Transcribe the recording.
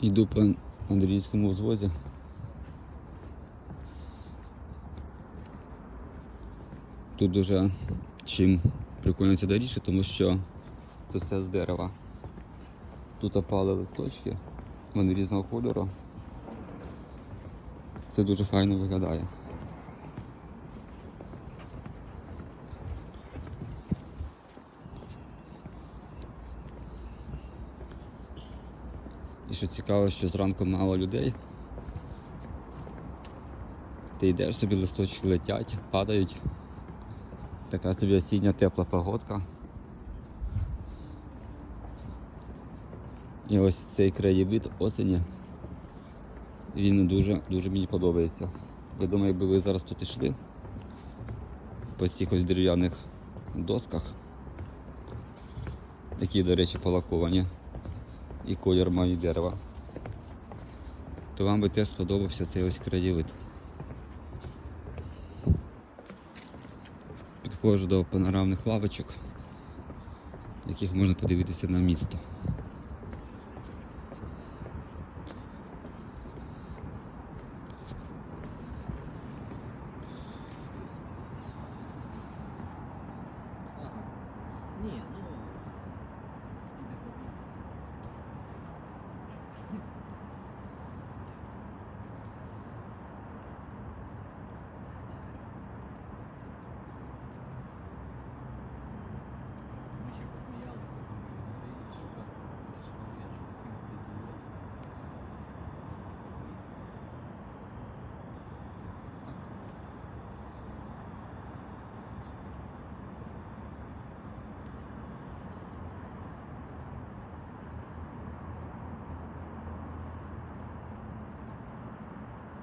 Йду по Андріївському узвозі. Тут дуже чим прикольно ця доріжка, тому що це все з дерева. Тут опали листочки, вони різного кольору. Це дуже файно виглядає. І що цікаво, що зранку мало людей. Ти йдеш собі, листочки летять, падають. Така собі осіння тепла погодка. І ось цей краєвид осені. Він дуже дуже мені подобається. Я думаю, якби ви зараз тут йшли по цих ось дерев'яних досках, які, до речі, полаковані, і колір має дерева, то вам би теж сподобався цей ось краєвид. Підходжу до панорамних лавочок, яких можна подивитися на місто. Ні, ну,